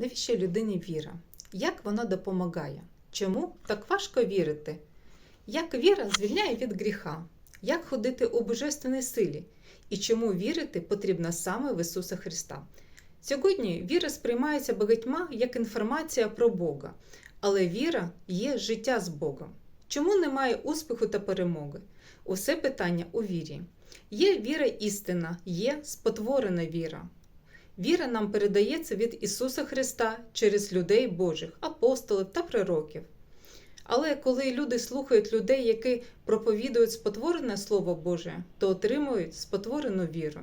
Навіщо людині віра? Як вона допомагає? Чому так важко вірити? Як віра звільняє від гріха? Як ходити у божественній силі? І чому вірити потрібно саме в Ісуса Христа? Сьогодні віра сприймається багатьма як інформація про Бога, але віра є життя з Богом. Чому немає успіху та перемоги? Усе питання у вірі. Є віра істина, є спотворена віра. Віра нам передається від Ісуса Христа через людей Божих, апостолів та пророків. Але коли люди слухають людей, які проповідують спотворене Слово Боже, то отримують спотворену віру.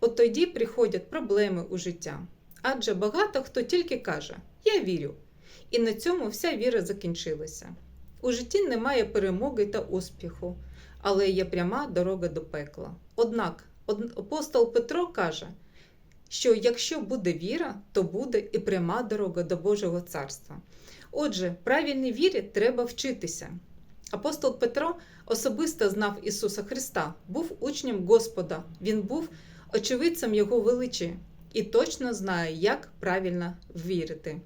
От тоді приходять проблеми у життя. Адже багато хто тільки каже Я вірю. І на цьому вся віра закінчилася. У житті немає перемоги та успіху, але є пряма дорога до пекла. Однак апостол Петро каже, що якщо буде віра, то буде і пряма дорога до Божого царства. Отже, правильній вірі треба вчитися. Апостол Петро особисто знав Ісуса Христа, був учнем Господа, він був очевидцем Його величі і точно знає, як правильно вірити.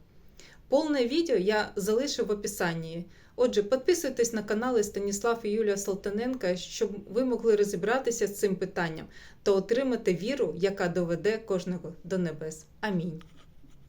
Повне відео я залишу в описанні. Отже, підписуйтесь на канали Станіслав і Юлія Салтаненка, щоб ви могли розібратися з цим питанням та отримати віру, яка доведе кожного до небес. Амінь.